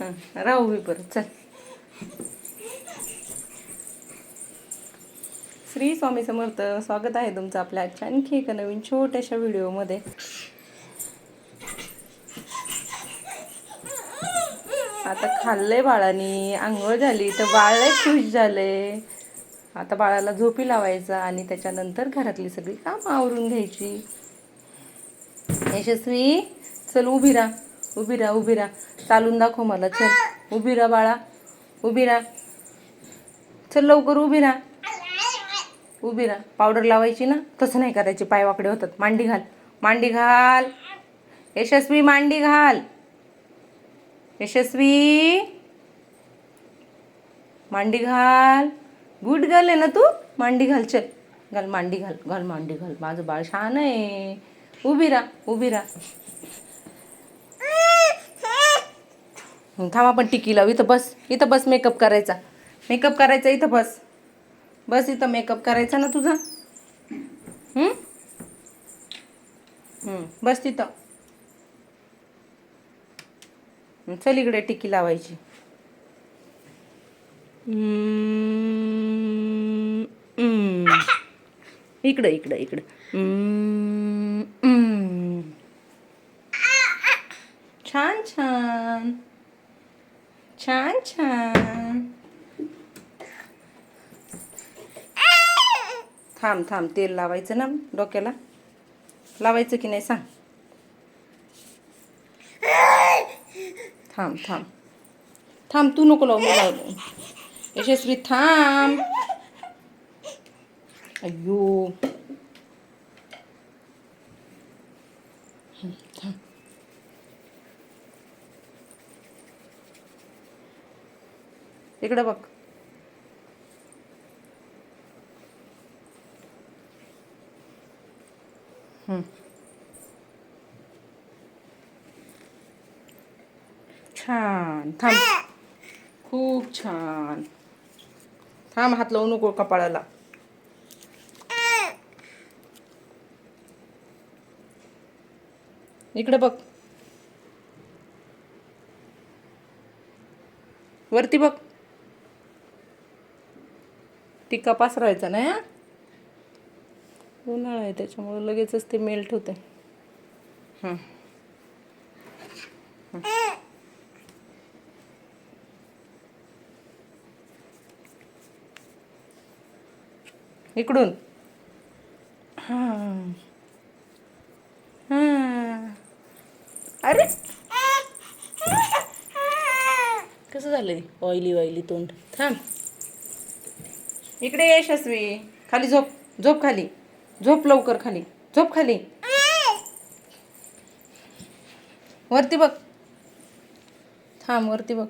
राहू मी परत चल. श्री स्वामी समर्थ स्वागत आहे तुमचं आपल्या आजच्या आणखी एका नवीन छोट्याशा व्हिडिओमध्ये. आता खाल्लंय बाळानी आंघोळ झाली तर बाळ खुश झाले. आता बाळाला झोपी लावायचा आणि त्याच्यानंतर घरातली सगळी कामं आवरून घ्यायची. यशस्वी चल उभी राहा उभी राहा उभी राहा. चालून दाखव मला चल. उभी राहा बाळा. उभी राहा. चल लवकर उभी राहा. उभी राहा. पावडर लावायची ना तसं नाही करायची. पाय वाकडे होतात. मांडी घाल. मांडी घाल. यशस्वी मांडी घाल. यशस्वी. मांडी घाल. गुड गर्ल आहे ना तू? मांडी घाल चल. घाल मांडी घाल. घाल मांडी घाल. माझं बाळ छान आहे. उभी राहा. उभी राहा हं, थांब आपण टिकी लावू. इथं बस इथं बस मेकअप करायचा. मेकअप करायचा इथं बस. बस इथं मेकअप करायचा ना तुझा? बस तिथं चल इकडे टिकी लावायची. इकडं इकडं इकडं. छान छान. छान छान थांब थांब तेल लावायचं ना डोक्याला. लावायचं की नाही सांग. थांब थांब. थांब तू नको लावू मी लावलं यशस्वी थांब. अय्यो. इकडं बघ. छान. थांब. खूप छान. थांब हात लावू नको कपाळाला. इकडे बघ. वरती बघ. टिका पासरायचा नाही हा? उन्हाळा आहे त्याच्यामुळे लगेचच ते मेल्ट होते इकडून. हां. हां. अरे! कसं झालंय? ऑइली ऑइली तोंड. थांब. इकडे ये यशस्वी खाली झोप. झोप खाली. झोप लवकर खाली. झोप खाली. वरती बघ. थांब वरती बघ.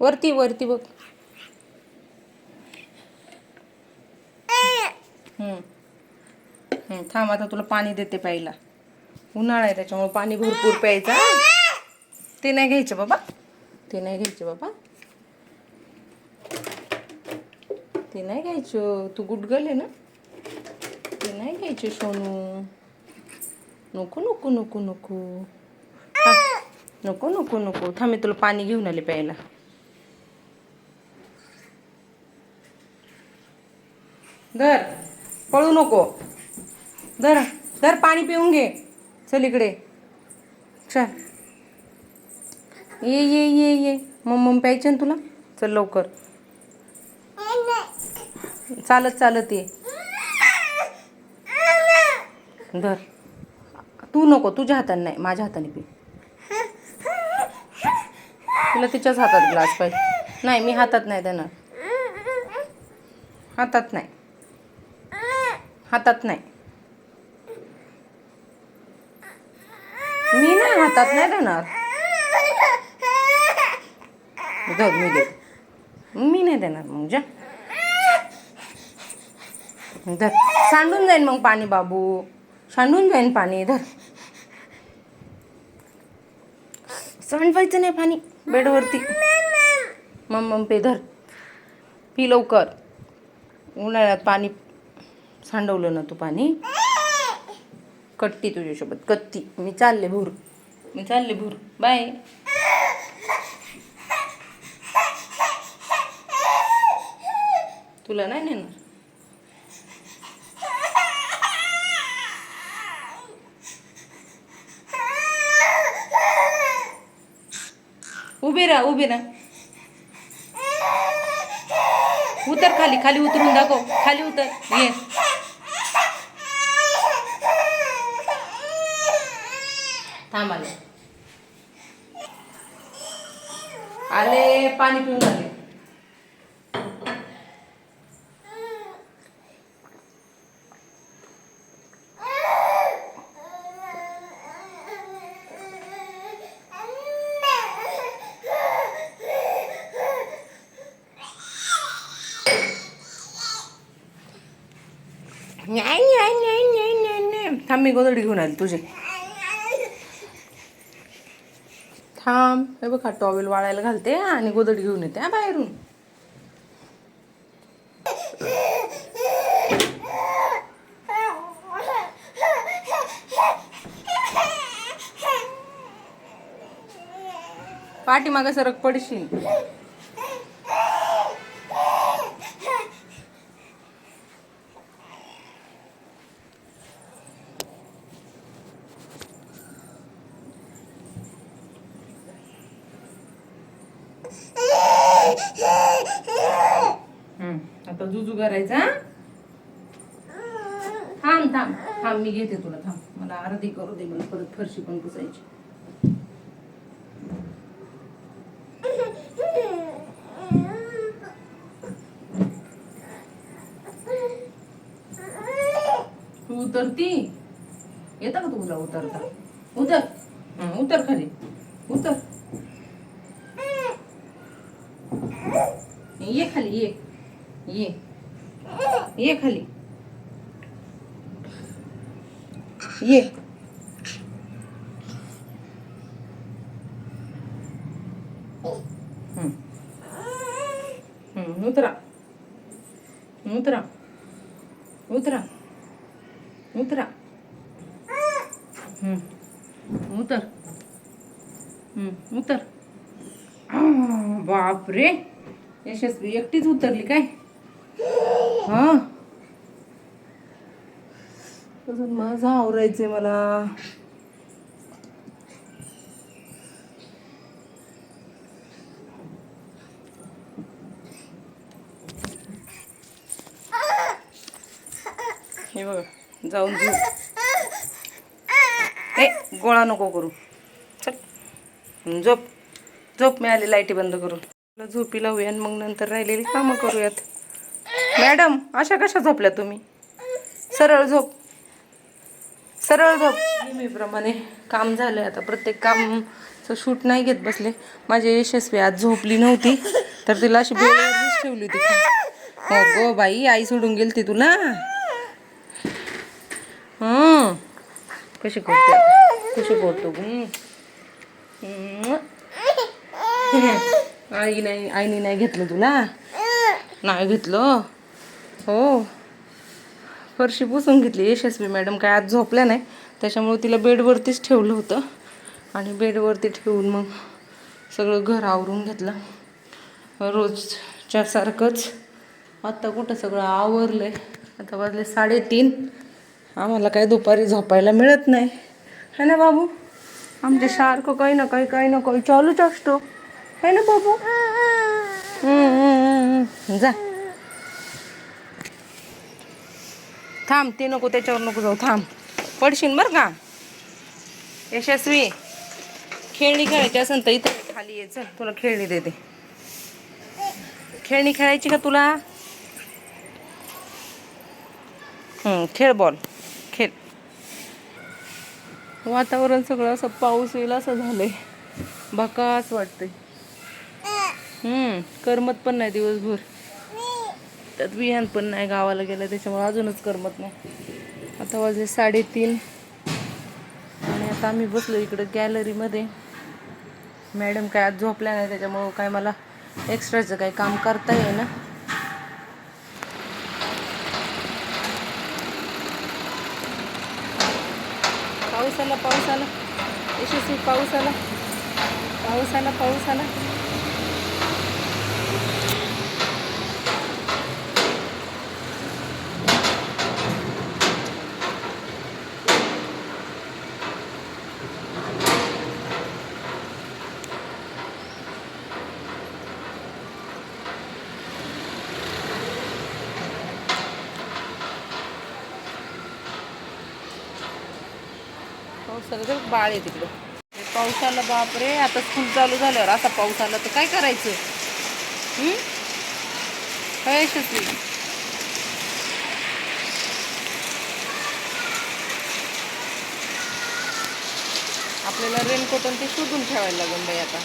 वरती वरती बघ. हम्म. थांब आता तुला पाणी देते प्यायला. उन्हाळा आहे त्याच्यामुळे पाणी भरपूर प्यायचं ते नाही घ्यायचं बाबा. ते नाही घ्यायचं बाबा. ते नाही घ्यायचं. तू गुटगल आहे ना? ते नाही घ्यायचे सोनू. नको नको नको नको. नको नको नको. थांब मी तुला पाणी घेऊन आले प्यायला. धर. पळू नको. धर धर पाणी पिऊन घे. चल इकडे. चल. ये ये ये ये. मम्म प्यायचं ना तुला? चल लवकर. चालत चालत ये. धर. तू नको तुझ्या हाताने नाही माझ्या हाताने पी. तुला तिच्याच हातात ग्लास पाहिजे. नाही मी हातात नाही देणार. हातात नाही. हातात नाही. मी नाही हातात नाही देणार. धर मी दे मी नाही देणार मग जा. धर सांडून जाईन मग पाणी बाबू. सांडून जाईन पाणी धर सांडवायचं नाही पाणी बेडवरती. मम मम पे धर पी लवकर. उन्हाळ्यात पाणी सांडवलं ना तू पाणी. कट्टी तुझ्यासोबत कत्ती मी चालले भूर. मी चालले भूर. बाय. तुला नाही नेणार? उभे राहा उभे राहा. उतर खाली खाली उतरून दाखव. खाली उतर. ये. थांब आले. आले पाणी पिऊन आले. मी गोदडी घेऊन आली तुझे. थांब. हे बघा टॉवेल वाळायला घालते आणि गोदडी घेऊन येते बाहेरून. पाठीमागं सरक पडशील. सुरू करायचा थांब थांब थांब मी घेते तुला थांब. मला अर्धी करू दे मला परत फरशी पण पुसायची. तू उतरती? येता का तुला उतरता? उतर. उतर खाली. उतर. ये खाली ये. ये. ये खाली. ये. हम्म. उतरा. उतरा. उतरा. उतरा. हम्म, उतर. हम्म, उतर. बापरे. यशस्वी एकटीच उतरली काय? हा? अजून माझं आवरायचंय मला. हे बघ जाऊन झोप. ए गोळा नको करू. चल. झोप. झोप मी आली लाईटी बंद करून. तुला झोपी लावूया आणि मग नंतर राहिलेली कामं करूयात. मॅडम अशा कशा झोपल्या तुम्ही? सरळ झोप. सरळ झोप. नेहमीप्रमाणे काम झालं आता. प्रत्येक कामचं शूट नाही घेत बसले. माझी यशस्वी आज झोपली नव्हती तर तिला अशी बेडवरच ठेवली होती. हो गो बाई आई सोडून गेलती तुला. हं. कशी करते? कशी करतो आई नाही आईने नाही घेतलं तुला? नाही घेतलं? हो. फरशी पुसून घेतली यशस्वी मॅडम काय आज झोपल्या नाही. त्याच्यामुळे तिला बेडवरतीच ठेवलं होतं. आणि बेडवरती ठेवून मग सगळं घर आवरून घेतलं. रोजच्या सारखंच. आत्ता कुठं सगळं आवरलं आहे आता वाजले साडेतीन. आम्हाला काय दुपारी झोपायला मिळत नाही. है ना बाबू? आमच्या सारखं काही ना काही काही ना काही चालूच असतो. है ना बाबू? जा. थांब ते नको त्याच्यावर नको जाऊ थांब. पडशील बरं का? यशस्वी. खेळणी खेळायची असेल तर इथं खाली यायचं तुला खेळणी देते. खेळणी खेळायची का तुला? खेळ बॉल खेळ. वातावरण सगळं असं पाऊस येईल असं झालंय. बकास वाटतंय. हम्म करमत पण नाही दिवसभर. त्यात विहान पण नाही गावाला गेलं त्याच्यामुळे अजूनच करमत नाही. आता वाजले साडेतीन. आणि आता आम्ही बसलो इकडं गॅलरीमध्ये मॅडम काय आज झोपल्या नाही त्याच्यामुळं काय मला एक्स्ट्राचं काही काम करता येईना. पाऊस आला पाऊस आला. यशस्वी पाऊस आला. पाऊस आला पाऊस आला. पावसाला तर बाळ आहे तिकडं. पावसाला बापरे आता स्कूल चालू झाल्यावर असा पाऊस आला तर काय करायचं? काय यशस्वी आपल्याला रेनकोट आणि ते शोधून ठेवायला लागेल बाई आता.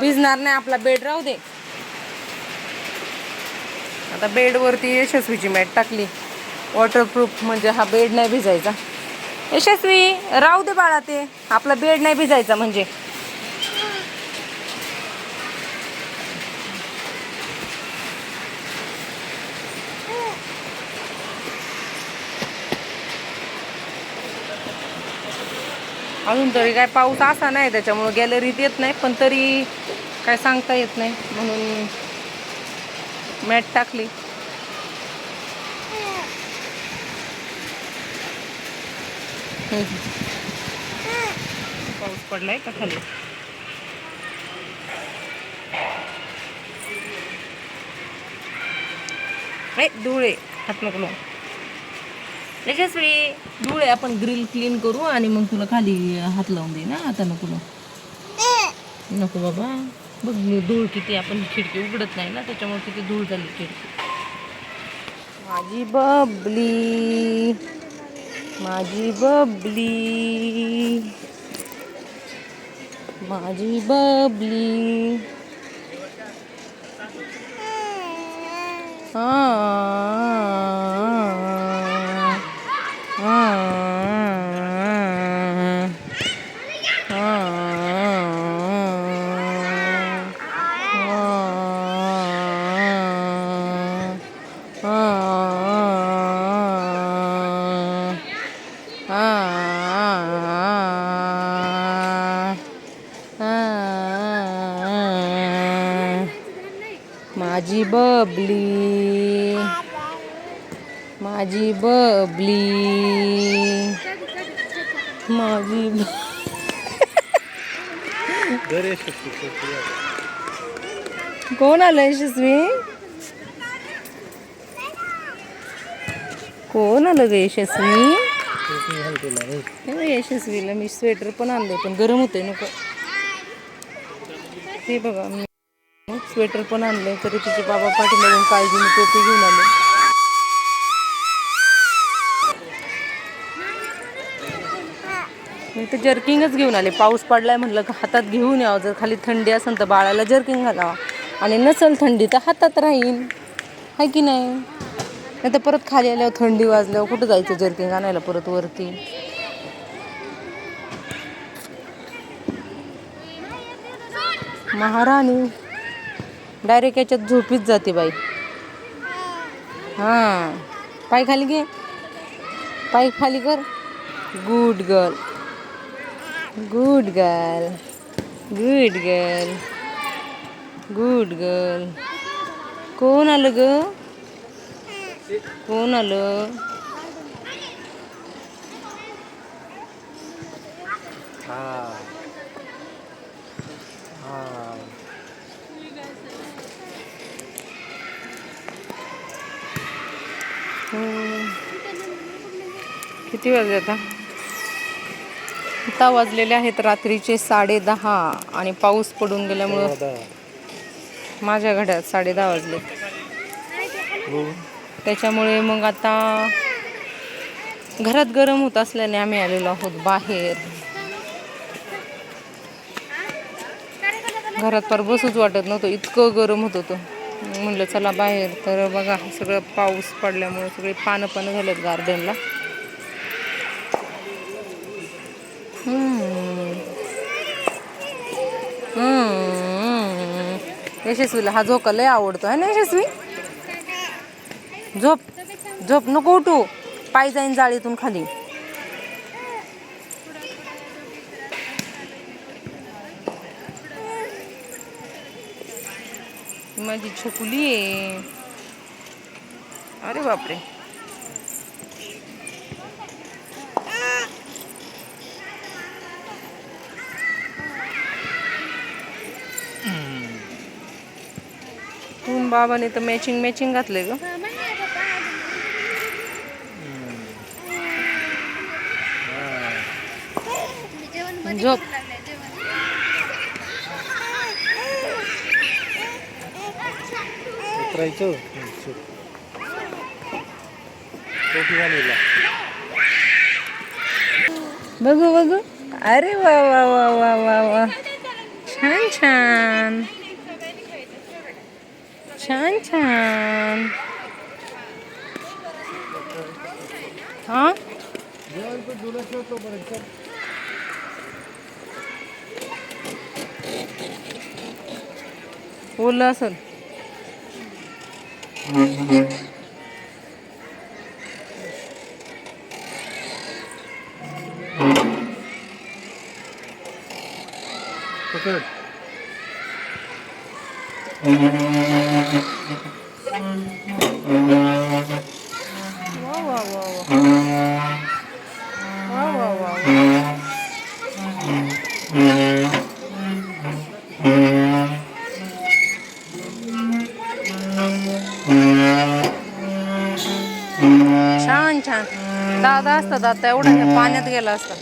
भिजणार नाही आपला बेड राहू दे. आता बेडवरती यशस्वीची मॅट टाकली. वॉटरप्रूफ म्हणजे हा बेड नाही भिजायचा. यशस्वी राहू दे बाळा ते. आपला बेड नाही भिजायचा म्हणजे. अजून तरी काय पाऊस असा नाही त्याच्यामुळं गॅलरीत येत नाही पण तरी काय सांगता येत नाही. म्हणून मॅट टाकली. पाऊस पडलाय का खाली? धुळे हात नको यशस्वी. धुळे आपण ग्रिल क्लीन करू आणि मग तुला खाली हात लावून दे ना आता नको. नको बाबा. बघ मी धूळ किती आपण खिडकी उघडत नाही ना त्याच्यामुळे किती धूळ झाली खिडकी. माझी बबली. माझी बबली. माझी बबली. हा माझी बबली. माझी बबली. माझी ब- कोण आलं यशस्वी? कोण आलं ग यशस्वी? यशस्वीला मी स्वेटर पण आणलं पण गरम होते नको. हे बघा मी स्वेटर पण आणले तरी तिचे बाबा पाठीमागून काळजीने टोपी घेऊन आले. मी तर जर्किंगच घेऊन आले. पाऊस पडलाय म्हटलं हातात घेऊन यावं जर खाली थंडी असेल तर बाळाला जर्किंग घालावा. आणि नसेल थंडी तर हातात राहील आहे की नाही? नाही तर परत खाली आल्यावर थंडी वाजल्यावर कुठं जायचं जर्किंग आणायला परत वरती? महाराणी. डायरेक्ट याच्यात झोपीच जाते बाई. हां. पाय खाली घे. पाय खाली कर. Good girl good girl good girl good girl कोण आलं ग? कोण आलं? किती वाजले आता? आता वाजलेले आहेत रात्रीचे साडे दहा आणि पाऊस पडून गेल्यामुळं माझ्या घड्यात साडे दहा वाजले. हो. त्याच्यामुळे मग आता घरात गरम होत असल्याने आम्ही आलेलो आहोत बाहेर. घरात फार बसूच वाटत नव्हतं इतकं गरम होत होतं. म्हणलं चला बाहेर. तर बघा सगळं पाऊस पडल्यामुळे सगळे पानं पानं झालेत गार्डनला. यशस्वीला हा झोका लय आवडतो आहे ना यशस्वी? झोप झोप नको उठू. पाय जाईन जाळीतून खाली. माझी छोकुली आहे. अरे बापरे. बाबाने तर मॅचिंग मॅचिंग घातलंय ग. झोप. बघू बघू. अरे वा वा वा वा वा वा. छान छान. तुला ठेवतो पर्यंत ओलं असेल. पकड. असतात आता एवढं पाण्यात गेला असतात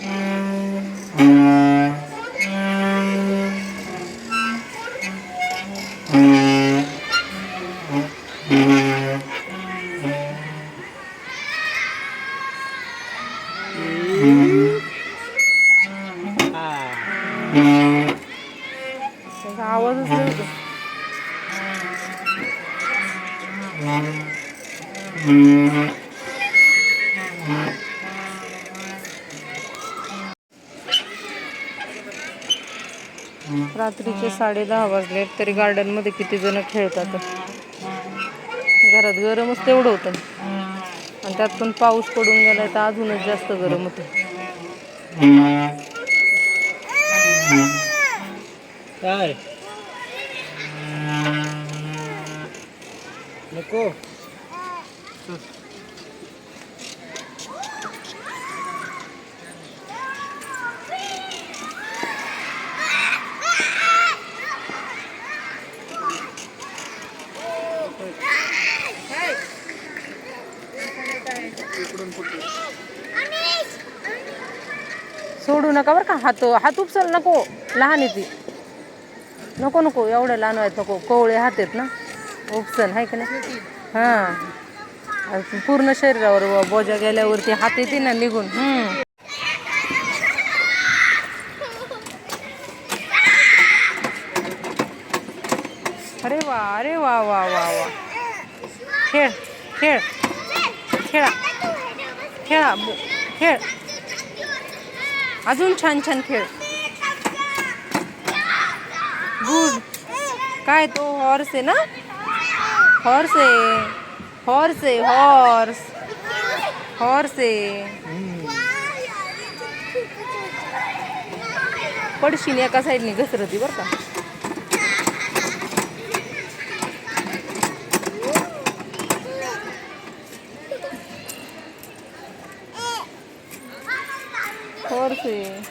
साडे दहा वाजले. तरी गार्डनमध्ये किती जण खेळतात? घरात गरमच तेवढं होतं. आणि त्यात पण पाऊस पडून गेलाय तर अजूनच जास्त गरम होतं काय नको सोडू नका तो हात उपसल नको. लहान आहे ती. नको नको. एवढं लहान आहेत नको. कोवळे हात आहेत ना. उपसल आहे की नाही? हां. पूर्ण शरीरावर बोजा गेल्यावरती हात येते ना निघून. अरे वा अरे वा वा वा वा. खेळ. खेळ. खेळा. खेळा. खेळ. अजून छान छान खेळ. गुड. काय तो हॉर्स आहे ना? हॉर्स आहे. हॉर्स आहे हॉर्स हॉर्स आहे. पडशील एका साईडने घसरती बरं का. Horse आहे.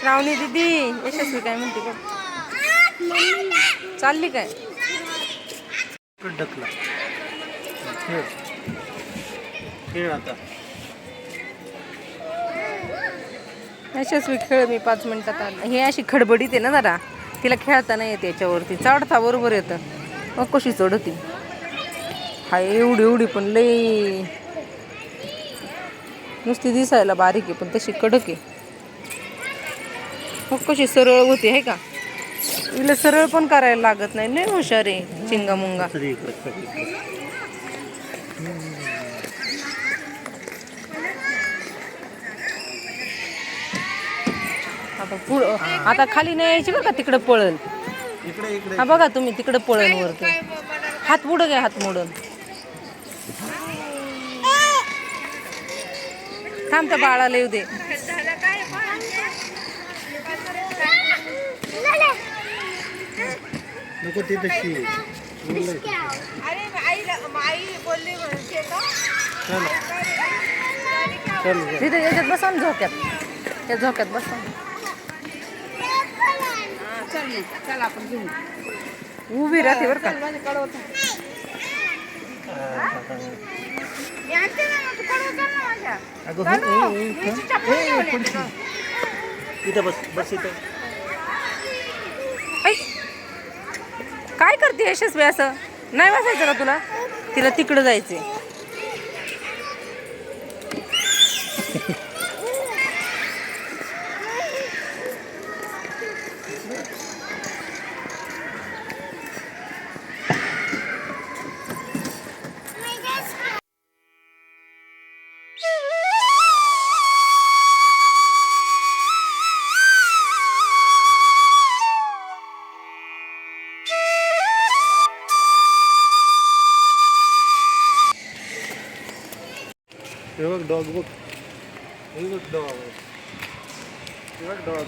श्रावणी दीदी यशस्वी काय म्हणते बघ चालली काय? ढकला. खेळ खेळ आता. यशस्वी खेळ मी पाच मिनिटात आला. हे अशी खडबडीत आहे ना जरा. तिला खेळता नाही येते याच्यावरती. चढता बरोबर येतं. मग कशी चढती? हाय एवढी एवढी पण लई. नुसती दिसायला बारीक आहे पण तशी कडक आहे. मग कशी सरळ होती आहे का? तिला सरळ पण करायला लागत नाही. लय हुशार आहे चिंगा मुंगा. आता पुढं आता खाली नाही यायची बरं का तिकडं पळल इकडे इकडे. हा बघा तुम्ही तिकडं पळण वरती. हात पुढं घ्या हात मोडून. थांब त्या बाळाला येऊ दे. नको ती तशी बोललंय. चल चल ग. तिथे याच्यात बसा ना झोक्यात त्या झोक्यात बसा उभी राहते बरं का अगं हो, ए, ए, थांब. ए, ए, पडशील. इथं बस बस इथं काय करते यशस्वी असं? नाही बसायचं का तुला? तिला तिकडं जायचंय. हे बघ डॉग बघ हे बघ डॉग हे बघ डॉग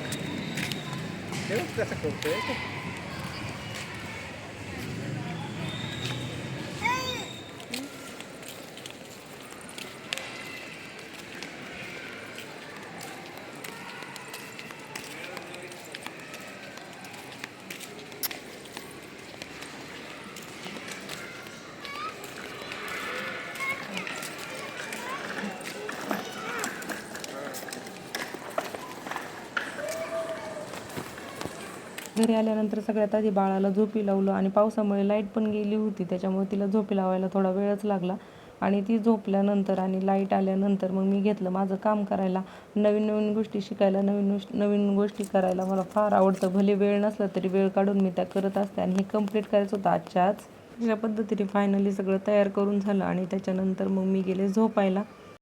हे बघ घरी आल्यानंतर सगळ्यात आधी बाळाला झोपी लावलं आणि पावसामुळे लाइट पण गेली होती त्याच्यामुळे तिला झोपी लावायला थोडा वेळच लागला. आणि ती झोपल्यानंतर आणि लाइट आल्यानंतर मग मी घेतलं माझं काम करायला. नवीन नवीन गोष्टी शिकायला नवीन नवीन गोष्टी करायला मला फार आवडतं. भले वेळ नसला तरी वेळ काढून मी त्या करत असते आणि हे कंप्लीट करायचं होतं आजच्या आज अशा पद्धतीने फायनली सगळं तयार करून झालं आणि त्याच्यानंतर मग मी गेले झोपायला.